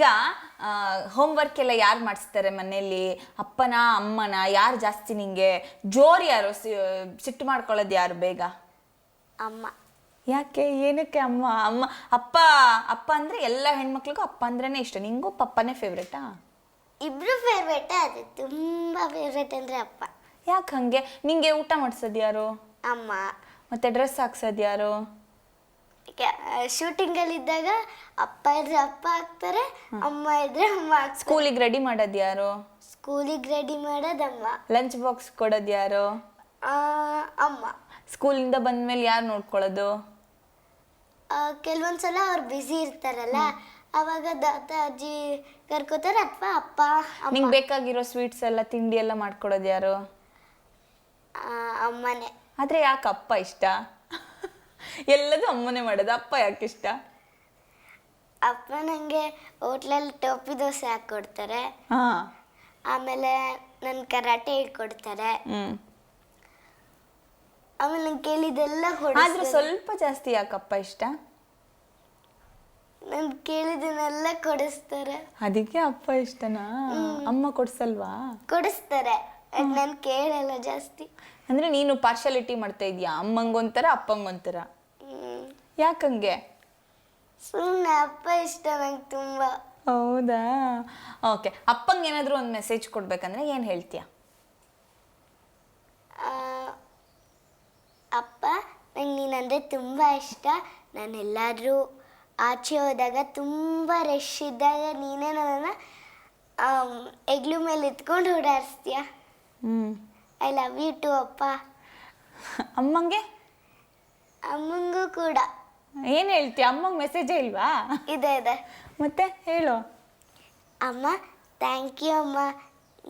ಈಗ ಹೋಮ್ವರ್ಕ್ ಎಲ್ಲ ಯಾರು ಮಾಡಿಸ್ತಾರೆ ಮನೆಯಲ್ಲಿ? ಅಪ್ಪನ ಅಮ್ಮನ ಯಾರು ಜಾಸ್ತಿ ನಿಂಗೆ? ಜೋರು ಯಾರು ಸಿಟ್ಟು ಮಾಡ್ಕೊಳ್ಳೋದು ಯಾರು ಬೇಗ? ಅಮ್ಮ. ಯಾಕೆ? ಏನಕ್ಕೆ ಅಮ್ಮ? ಅಮ್ಮ ಅಪ್ಪ ಅಪ್ಪ ಅಂದ್ರೆ ಎಲ್ಲ ಹೆಣ್ಮಕ್ಳಿಗೂ ಅಪ್ಪ ಅಂದ್ರೇನೆ ಇಷ್ಟ. ನಿಂಗೂ ಪಪ್ಪನೇ ಫೇವ್ರೇಟಾ ಇಬ್ರು ಫೇವ್ರೇಟ್ ಅದು ತುಂಬಾ ಫೇವ್ರೇಟ್ ಅಂದ್ರೆ ಅಪ್ಪ. ಯಾಕೆ ಹಂಗೆ? ನಿಂಗೆ ಊಟ ಮಾಡಿಸೋದು ಯಾರು? ಅಮ್ಮ. ಮತ್ತೆ ಡ್ರೆಸ್ ಹಾಕ್ಸೋದು ಯಾರು? ಶೂಟಿಂಗ್ ಅಲ್ಲಿ ಇದ್ದಾಗ ಅಪ್ಪ ಇದ್ರೆ ಅಪ್ಪ ಆಗ್ತಾರೆ ಅಮ್ಮ ಇದ್ರೆ ಅಮ್ಮ ಸ್ಕೂಲಿಗೆ ರೆಡಿ ಮಾಡೋದು ಯಾರು? ಸ್ಕೂಲಿಗೆ ರೆಡಿ ಮಾಡೋದಮ್ಮ ಲಂಚ್ ಬಾಕ್ಸ್ ಕೊಡೋದು ಯಾರು? ಆ, ಅಮ್ಮ. ಸ್ಕೂಲಿಂದ ಬಂದ್ಮೇಲೆ ಯಾರು ನೋಡ್ಕೊಳ್ಳೋದು? ಆ, ಕೆಲವೊಂದ್ಸಲ ಅವ್ರು ಬ್ಯುಸಿ ಇರ್ತಾರಲ್ಲ ಅವಾಗ ತಾತ ಅಜ್ಜಿ ಕರ್ಕೋತಾರೆ ಅಥವಾ ಅಪ್ಪ ಅಮ್ಮ? ನಿಂಗೆ ಬೇಕಾಗಿರೋ ಸ್ವೀಟ್ಸ್ ಎಲ್ಲ ತಿಂಡಿ ಎಲ್ಲ ಮಾಡ್ಕೊಡೋದು ಯಾರು? ಆ, ಅಮ್ಮನೇ. ಆದ್ರೆ ಯಾಕೆ ಅಪ್ಪ ಇಷ್ಟ? ಎಲ್ಲದೂ ಅಮ್ಮನೇ ಮಾಡೋದು. ಅಪ್ಪ ಯಾಕೆ ಇಷ್ಟ? ಅಪ್ಪ ನಂಗೆ ಹೋಟ್ಲಲ್ಲಿ ಟೋಪಿ ದೋಸೆ ಹಾಕ್ಕೊಡ್ತಾರೆ ಹಾ. ಆಮೇಲೆ ನನ್ ಕರಾಟೆ ಹೇಳ್ಕೊಡ್ತಾರೆ ಹ್ಮ್. ಆಮೇಲೆ ನಂಗೆ ಕೇಳಿದೆಲ್ಲ ಆದ್ರೆ ಕೊಡಿಸ್ತಾರೆ. ಸ್ವಲ್ಪ ಜಾಸ್ತಿ ಯಾಕಪ್ಪ ಇಷ್ಟ? ನನ್ ಕೇಳಿದನ್ನೆಲ್ಲ ಕೊಡಿಸ್ತಾರೆ. ಅದಕ್ಕೆ ಅಪ್ಪ ಇಷ್ಟನಾ? ಅಮ್ಮ ಕೊಡ್ಸಲ್ವಾ? ಕೊಡಿಸ್ತಾರೆ. ನಾನು ಕೇಳಲ್ಲ ಜಾಸ್ತಿ. ಅಂದ್ರೆ ನೀನು ಪಾರ್ಶಾಲಿಟಿ ಮಾಡ್ತಾ ಇದೀಯಾ? ಅಮ್ಮಂಗೊಂಥರ ಅಪ್ಪಂಗೊಂಥರ. ಯಾಕಂಗೆ? ಸುಮ್ಮನೆ ಅಪ್ಪ ಇಷ್ಟ ನಂಗೆ ತುಂಬ. ಹೌದಾ? ಓಕೆ ಅಪ್ಪಂಗೆ ಏನಾದರೂ ಒಂದು ಮೆಸೇಜ್ ಕೊಡ್ಬೇಕಂದ್ರೆ ಏನು ಹೇಳ್ತೀಯ? ಅಪ್ಪ ನಂಗೆ ನೀನಂದರೆ ತುಂಬ ಇಷ್ಟ. ನಾನು ಎಲ್ಲಾದರೂ ಆಚೆ ಹೋದಾಗ ತುಂಬ ರಶ್ ಇದ್ದಾಗ ನೀನೇ ನನ್ನನ್ನು ಎಗ್ಲು ಮೇಲೆ ಎತ್ಕೊಂಡು ಓಡಾಡಿಸ್ತೀಯ? ಹ್ಞೂ ಐ ಲವ್ ಯು ಟು ಅಪ್ಪ. ಅಮ್ಮಂಗೆ? ಅಮ್ಮಂಗೂ ಕೂಡ. ಏನು ಹೇಳ್ತಿ? ಅಮ್ಮಂಗೆ ಮೆಸೇಜೇ ಇಲ್ವಾ? ಇದೆ ಇದೆ. ಮತ್ತೆ ಹೇಳು. ಅಮ್ಮ ಥ್ಯಾಂಕ್ ಯು ಅಮ್ಮ.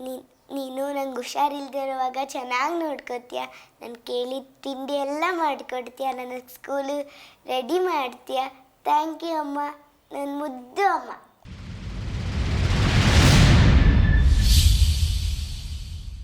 ನೀ- ನೀನು ನಂಗೆ ಹುಷಾರಿಲ್ದೇ ಇರುವಾಗ ಚೆನ್ನಾಗಿ ನೋಡ್ಕೊತೀಯ. ನಾನು ಕೇಳಿದ ತಿಂಡಿ ಎಲ್ಲ ಮಾಡಿಕೊಡ್ತೀಯ. ನನ್ನ ಸ್ಕೂಲು ರೆಡಿ ಮಾಡ್ತೀಯ. ಥ್ಯಾಂಕ್ ಯು ಅಮ್ಮ. ನನ್ನ ಮುದ್ದು ಅಮ್ಮ.